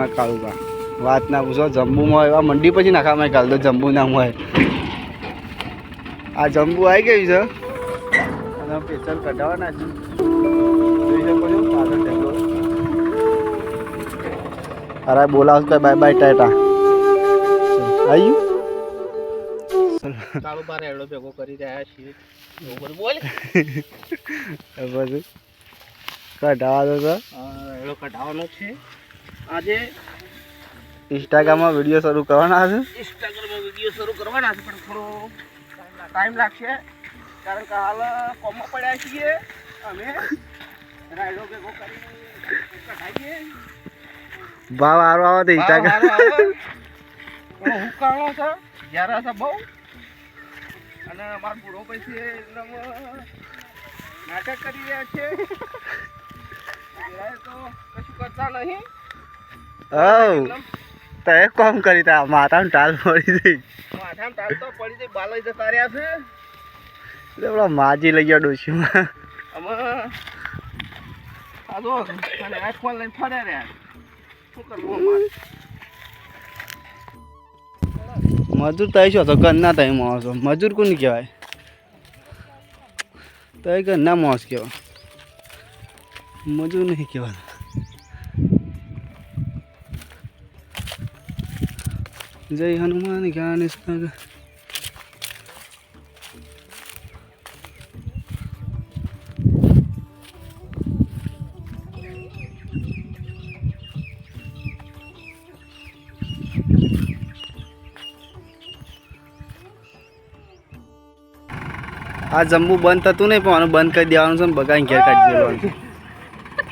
અમારે કાળુબા વાત ના પૂછો જંબુમાં એવા મંડી પછી નાખામાં કાલ તો જંબુ નામ હોય. આ જંબુ આવી ગયું છે. અને પેચલ કઢાવવાના છે. અરે બોલાવ તો બાય બાય ટાટા. આવી કાળુ બાર એડો ભેગો કરી રહ્યા છીએ. બધું બોલ. પછી કઢાવા દો સર એડો કઢાવવાનો છે. આજે ઇન્સ્ટાગ્રામમાં વીડિયો શરૂ કરવાના છે. ઇન્સ્ટાગ્રામમાં વીડિયો શરૂ કરવાના છે પણ થોડો ટાઈમ લાગશે. કારણ કે હાલ કોમમાં પડ્યા છીએ. અમે રાયડો ભેગો કરી ભાવ સારો આવે તો ઇન્સ્ટાગ્રામ હુકાણો છે જ્યારે છે બહુ. અને અમારા બુડો પછી એકદમ નાટક કરી રહ્યા છે. તો કશું કરતા નહીં. હવ તો એક કામ કરી તા માથામાં ટાલ પડી ગઈ. માથામાં ટાલ તો પડી જઈ બાલાઈ જતા રહ્યા છે. એટલે પેલા માજી લઈ ગયા ડોશીમાં. અમે આ જો અને આઈફોન લઈને ફરે રહ્યા. શું કરવું મજૂર તય છો તો ઘરના તય માણસ મજૂર કોને કહેવાય? તય ઘરના માણસ કહેવાય. મજૂર નહીં કહેવાય જય હનુમાન જ્ઞાન સ્નાગ આ જમ્બુ બંધ થતું નહીં પણ આનું બંધ કરી દેવાનું છે ને બગાઈને ઘેર કાઢી દેવાનું.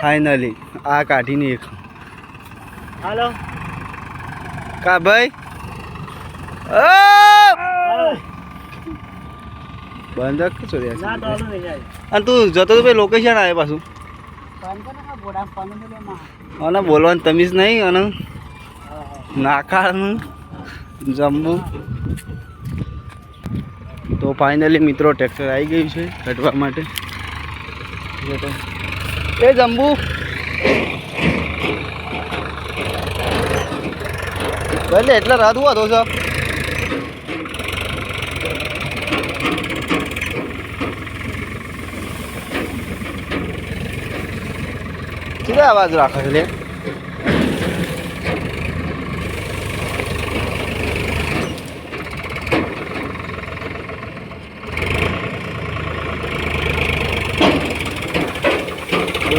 ફાઇનલી આ કાઢીને એક. હાલો. કા ભાઈ? અને તું જતો તો ભાઈ લોકેશન આવે પાછું? અને બોલવાનું તમીજ નહીં અને નાકાળનું જમવું. તો ફાઈનલી મિત્રો ટ્રેક્ટર આવી ગયું છે કટવા માટે. એ જંબુ ભલે એટલે રાત હોવા દો સાહેબ સીધા અવાજ રાખે છે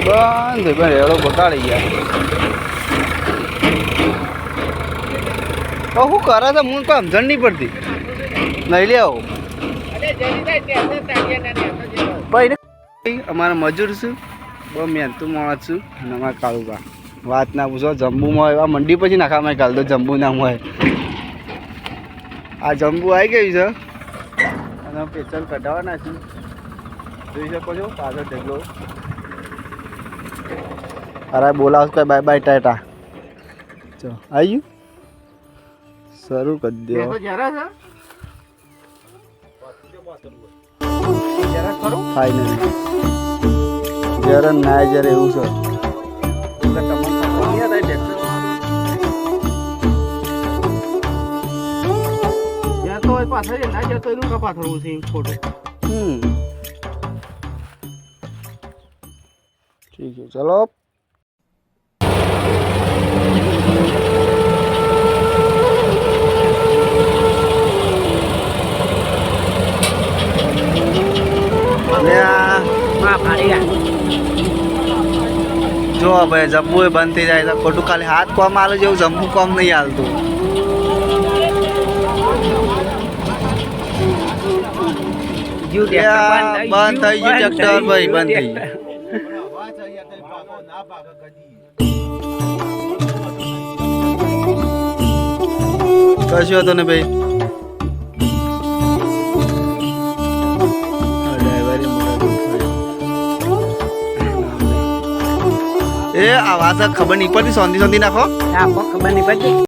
બંધ પણ રેડો બગાડી ગયા. તો શું કરે છે? હું કોઈ સમજણ નહીં પડતી. નહીં લે આવો. અમારા મજૂર છું બહુ મહેનતું માણસ છું અને અમારા કાળુબા વાત ના પૂછો જંબુમાં એવા મંડી પછી નાખામાં કાલ તો જંબુ ના હોય આ જંબુ આવી ગયું છે. અને પેચલ કઢાવવાના છું. જોઈ શકો છો પાછળ ઢગલો. અરે બોલાવશ કઈ બાય બાય ટાટા. ચો આવી ગયું? શરૂ કરી દો. તો જરા ના એવું છે. પાછળ ના જ્યાં તો એનું કા પાથરવું છે ખોટું. હમ. ઠીક છે ચલો અને આ માં ફાડી ગયા જો ભાઈ જમવું એ બંધ થઈ જાય તો ખોટું ખાલી હાથ કોમ આલે જેવું જમવું કોમ નહીં હાલતું. બંધ થઈ ગયું ટ્રેક્ટર ભાઈ બંધ થઈ ગયું. કશું હતું ને ભાઈ? એ આ વાત ખબર નહીં પડતી સોંધી સોંધી નાખો ખબર નહીં પડતી.